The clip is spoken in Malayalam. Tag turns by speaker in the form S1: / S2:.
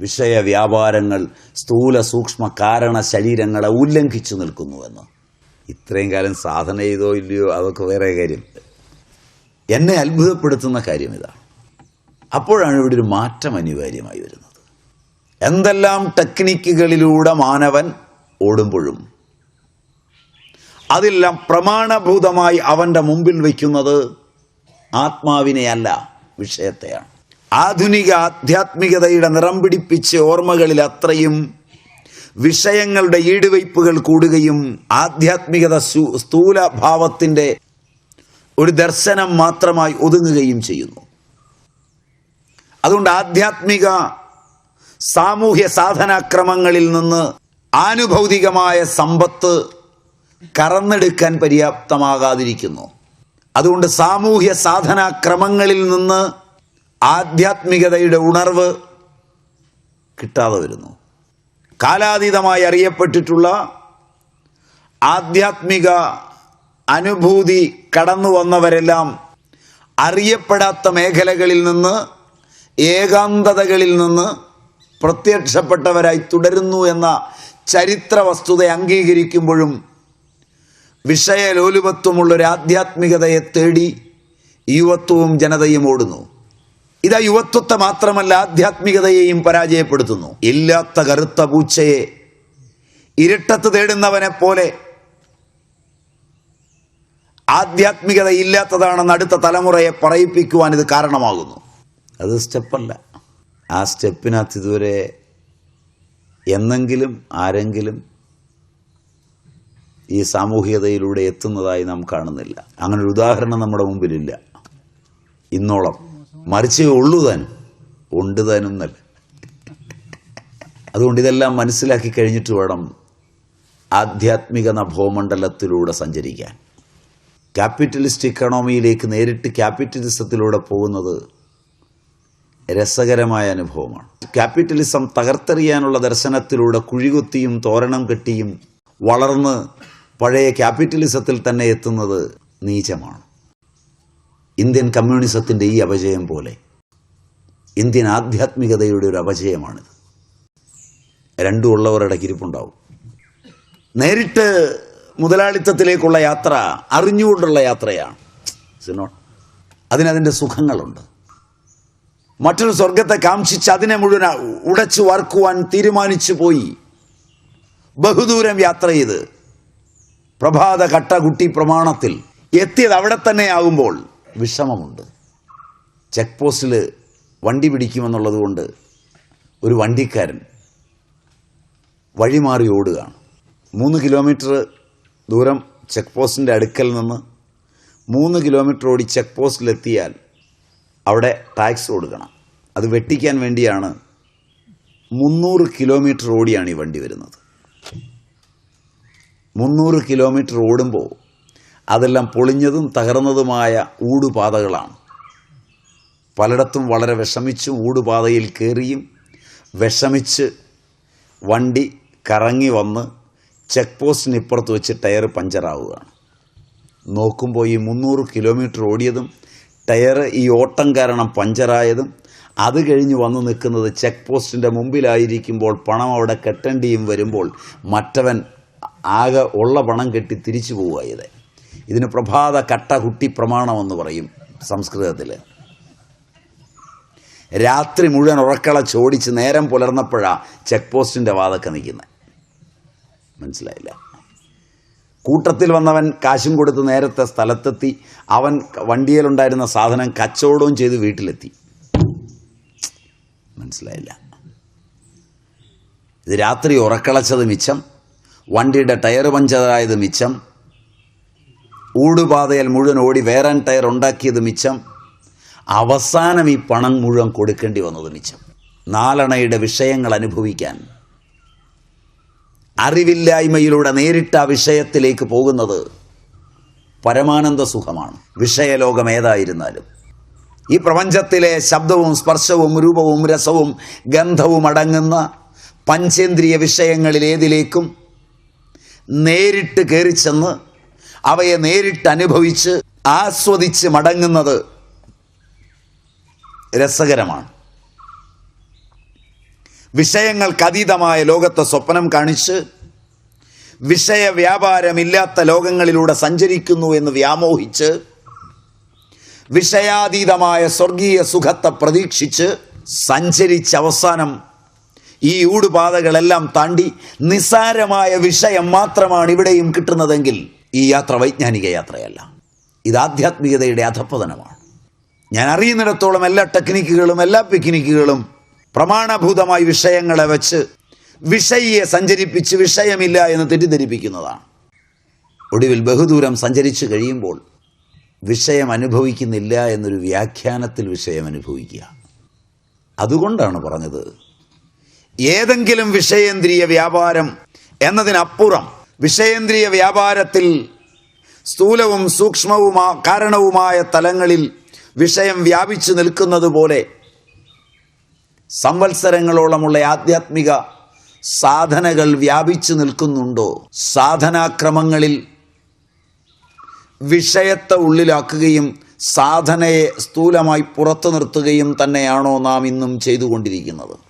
S1: വിഷയ വ്യാപാരങ്ങൾ സ്ഥൂല സൂക്ഷ്മ കാരണ ശരീരങ്ങളെ ഉല്ലംഘിച്ചു നിൽക്കുന്നുവെന്ന്? ഇത്രയും കാലം സാധന ചെയ്തോ ഇല്ലയോ? അതൊക്കെ വേറെ കാര്യം. എന്നെ അത്ഭുതപ്പെടുത്തുന്ന കാര്യം ഇതാണ് അപ്പോഴാണ് ഇവിടെ ഒരു മാറ്റം അനിവാര്യമായി വരുന്നത്. എന്തെല്ലാം ടെക്നിക്കുകളിലൂടെ മാനവൻ ഓടുമ്പോഴും അതെല്ലാം പ്രമാണഭൂതമായി അവന്റെ മുമ്പിൽ വയ്ക്കുന്നത് ആത്മാവിനെയല്ല വിഷയത്തെയാണ്. ആധുനിക ആധ്യാത്മികതയുടെ നിറം പിടിപ്പിച്ച് ഓർമ്മകളിൽ അത്രയും വിഷയങ്ങളുടെ ഈടുവയ്പ്പുകൾ കൂടുകയും ആധ്യാത്മികത സ്ഥൂലഭാവത്തിന്റെ ഒരു ദർശനം മാത്രമായി ഒതുങ്ങുകയും ചെയ്യുന്നു. അതുകൊണ്ട് ആധ്യാത്മിക സാമൂഹ്യ സാധനാക്രമങ്ങളിൽ നിന്ന് ആനുഭൗതികമായ സമ്പത്ത് കറന്നെടുക്കാൻ പര്യാപ്തമാകാതിരിക്കുന്നു. അതുകൊണ്ട് സാമൂഹ്യ സാധനാക്രമങ്ങളിൽ നിന്ന് ആധ്യാത്മികതയുടെ ഉണർവ് കിട്ടാതെ വരുന്നു. കാലാതീതമായി അറിയപ്പെട്ടിട്ടുള്ള ആധ്യാത്മിക അനുഭൂതി കടന്നു വന്നവരെല്ലാം അറിയപ്പെടാത്ത മേഖലകളിൽ നിന്ന് ഏകാന്തതകളിൽ നിന്ന് പ്രത്യക്ഷപ്പെട്ടവരായി തുടരുന്നു എന്ന ചരിത്ര വസ്തുത അംഗീകരിക്കുമ്പോഴും വിഷയലോലുപത്വമുള്ളൊരു ആധ്യാത്മികതയെ തേടി യുവത്വവും ജനതയും ഓടുന്നു. ഇതാ യുവത്വത്തെ മാത്രമല്ല ആധ്യാത്മികതയെയും പരാജയപ്പെടുത്തുന്നു. ഇല്ലാത്ത കറുത്ത പൂച്ചയെ ഇരട്ടത്ത് തേടുന്നവനെ പോലെ ആധ്യാത്മികത ഇല്ലാത്തതാണെന്ന് അടുത്ത തലമുറയെ പറയിപ്പിക്കുവാൻ ഇത് കാരണമാകുന്നു. അത് സ്റ്റെപ്പല്ല. ആ സ്റ്റെപ്പിനകത്ത് ഇതുവരെ എന്നെങ്കിലും ആരെങ്കിലും ഈ സാമൂഹികതയിലൂടെ എത്തുന്നതായി നാം കാണുന്നില്ല. അങ്ങനെ ഒരു ഉദാഹരണം നമ്മുടെ മുമ്പിലില്ല. ഇന്നോളം. മറിച്ചേ ഉള്ളൂ താനും ഉണ്ട് താനും എന്നല്ല. അതുകൊണ്ട് ഇതെല്ലാം മനസ്സിലാക്കി കഴിഞ്ഞിട്ട് വേണം ആധ്യാത്മിക നഭോമണ്ഡലത്തിലൂടെ സഞ്ചരിക്കാൻ. ക്യാപിറ്റലിസ്റ്റ് ഇക്കണോമിയിലേക്ക് നേരിട്ട് ക്യാപിറ്റലിസത്തിലൂടെ പോകുന്നത് രസകരമായ അനുഭവമാണ്. ക്യാപിറ്റലിസം തകർത്തെറിയാനുള്ള ദർശനത്തിലൂടെ കുഴികുത്തിയും തോരണം കെട്ടിയും വളർന്ന് പഴയ ക്യാപിറ്റലിസത്തിൽ തന്നെ എത്തുന്നത് നീചമാണ്. ഇന്ത്യൻ കമ്മ്യൂണിസത്തിന്റെ ഈ അപജയം പോലെ. ഇന്ത്യൻ ആധ്യാത്മികതയുടെ ഒരു അപജയമാണിത്. രണ്ടും ഉള്ളവരുടെ കിരിപ്പുണ്ടാവും നേരിട്ട് മുതലാളിത്തത്തിലേക്കുള്ള യാത്ര അറിഞ്ഞുകൊണ്ടുള്ള യാത്രയാണ്. സിനോ അതിനതിന്റെ സുഖങ്ങളുണ്ട്. മറ്റൊരു സ്വർഗത്തെ കാംക്ഷിച്ച് അതിനെ മുഴുവൻ ഉടച്ചു വാർക്കുവാൻ തീരുമാനിച്ചു പോയി. ബഹുദൂരം യാത്ര ചെയ്ത് പ്രഭാത കട്ടകുട്ടി പ്രമാണത്തിൽ എത്തിയത് അവിടെ തന്നെ ആകുമ്പോൾ വിഷമമുണ്ട് ചെക്ക് പോസ്റ്റിൽ വണ്ടി പിടിക്കുമെന്നുള്ളത് കൊണ്ട് ഒരു വണ്ടിക്കാരൻ വഴിമാറി ഓടുകയാണ്. മൂന്ന് കിലോമീറ്റർ ദൂരം ചെക്ക് പോസ്റ്റിന്റെ അടുക്കൽ നിന്ന് മൂന്ന് കിലോമീറ്റർ ഓടി ചെക്ക് പോസ്റ്റിലെത്തിയാൽ അവിടെ ടാക്സ് കൊടുക്കണം അത് വെട്ടിക്കാൻ വേണ്ടിയാണ് മുന്നൂറ് കിലോമീറ്റർ ഓടിയാണ് ഈ വണ്ടി വരുന്നത്. മുന്നൂറ് കിലോമീറ്റർ ഓടുമ്പോൾ അതെല്ലാം പൊളിഞ്ഞതും തകർന്നതുമായ ഊടുപാതകളാണ്. പലയിടത്തും വളരെ വിഷമിച്ചും ഊടുപാതയിൽ കയറിയും വിഷമിച്ച് വണ്ടി കറങ്ങി വന്ന് ചെക്ക് പോസ്റ്റിന് ഇപ്പുറത്ത് വെച്ച് ടയർ പഞ്ചറാവുകയാണ്. നോക്കുമ്പോൾ ഈ മുന്നൂറ് കിലോമീറ്റർ ഓടിയതും ടയർ ഈ ഓട്ടം കാരണം പഞ്ചറായതും അത് കഴിഞ്ഞ് വന്ന് നിൽക്കുന്നത് ചെക്ക് പോസ്റ്റിന്റെ മുമ്പിലായിരിക്കുമ്പോൾ പണം അവിടെ കെട്ടേണ്ടിയും വരുമ്പോൾ മറ്റവൻ ആകെ ഉള്ള പണം കെട്ടി തിരിച്ചു പോവുക ഇത്. ഇതിന് പ്രഭാത കട്ട കുട്ടി പ്രമാണമെന്ന് പറയും സംസ്കൃതത്തിൽ രാത്രി മുഴുവൻ ഉറക്കള ചോടിച്ച് നേരം പുലർന്നപ്പോഴാണ് ചെക്ക് പോസ്റ്റിന്റെ വാതൊക്കെ നിൽക്കുന്നത് മനസ്സിലായില്ല. കൂട്ടത്തിൽ വന്നവൻ കാശും കൊടുത്ത് നേരത്തെ സ്ഥലത്തെത്തി അവൻ വണ്ടിയിലുണ്ടായിരുന്ന സാധനം കച്ചവടവും ചെയ്ത് വീട്ടിലെത്തി. മനസ്സിലായില്ല. ഇത് രാത്രി ഉറക്കളച്ചത് മിച്ചം വണ്ടിയുടെ ടയർ പഞ്ചറായത് മിച്ചം ഊടുപാതയിൽ മുഴുവൻ ഓടി വേറാൻ ടയർ ഉണ്ടാക്കിയത് മിച്ചം. അവസാനം ഈ പണം മുഴുവൻ കൊടുക്കേണ്ടി വന്നത് മിച്ചം. നാലണയുടെ വിഷയങ്ങൾ അനുഭവിക്കാൻ. അറിവില്ലായ്മയിലൂടെ നേരിട്ട് ആ വിഷയത്തിലേക്ക് പോകുന്നത് പരമാനന്ദ സുഖമാണ്. വിഷയലോകം ഏതായിരുന്നാലും. ഈ പ്രപഞ്ചത്തിലെ ശബ്ദവും സ്പർശവും രൂപവും രസവും ഗന്ധവും അടങ്ങുന്ന പഞ്ചേന്ദ്രിയ വിഷയങ്ങളിൽ ഏതിലേക്കും നേരിട്ട് കയറിച്ചെന്ന് അവയെ നേരിട്ട് അനുഭവിച്ച് ആസ്വദിച്ച് മടങ്ങുന്നത് രസകരമാണ്. വിഷയങ്ങൾക്കതീതമായ ലോകത്തെ സ്വപ്നം കാണിച്ച് വിഷയ വ്യാപാരമില്ലാത്ത ലോകങ്ങളിലൂടെ സഞ്ചരിക്കുന്നു എന്ന് വ്യാമോഹിച്ച് വിഷയാതീതമായ സ്വർഗീയ സുഖത്തെ പ്രതീക്ഷിച്ച് സഞ്ചരിച്ച് അവസാനം ഈ ഊടുപാതകളെല്ലാം താണ്ടി നിസ്സാരമായ വിഷയം മാത്രമാണ് ഇവിടെയും കിട്ടുന്നതെങ്കിൽ ഈ യാത്ര വൈജ്ഞാനിക യാത്രയല്ല. ഇത് ആധ്യാത്മികതയുടെ അധപ്പതനമാണ് ഞാൻ അറിയുന്നിടത്തോളം എല്ലാ ടെക്നിക്കുകളും എല്ലാ പിക്നിക്കുകളും പ്രമാണഭൂതമായി വിഷയങ്ങളെ വെച്ച് വിഷയെ സഞ്ചരിപ്പിച്ച് വിഷയമില്ല എന്ന് തെറ്റിദ്ധരിപ്പിക്കുന്നതാണ്. ഒടുവിൽ ബഹുദൂരം സഞ്ചരിച്ചു കഴിയുമ്പോൾ വിഷയം അനുഭവിക്കുന്നില്ല എന്നൊരു വ്യാഖ്യാനത്തിൽ വിഷയം അനുഭവിക്കുക. അതുകൊണ്ടാണ് പറഞ്ഞത്. ഏതെങ്കിലും വിഷയേന്ദ്രിയ വ്യാപാരം എന്നതിനപ്പുറം വിഷയേന്ദ്രിയ വ്യാപാരത്തിൽ സ്ഥൂലവും സൂക്ഷ്മവുമാ കാരണവുമായ തലങ്ങളിൽ വിഷയം വ്യാപിച്ചു നിൽക്കുന്നത് പോലെ സംവത്സരങ്ങളോളമുള്ള ആധ്യാത്മിക സാധനകൾ വ്യാപിച്ചു നിൽക്കുന്നുണ്ടോ? സാധനാക്രമങ്ങളിൽ വിഷയത്തെ ഉള്ളിലാക്കുകയും സാധനയെ സ്ഥൂലമായി പുറത്തു നിർത്തുകയും തന്നെയാണോ നാം ഇന്നും ചെയ്തുകൊണ്ടിരിക്കുന്നത്?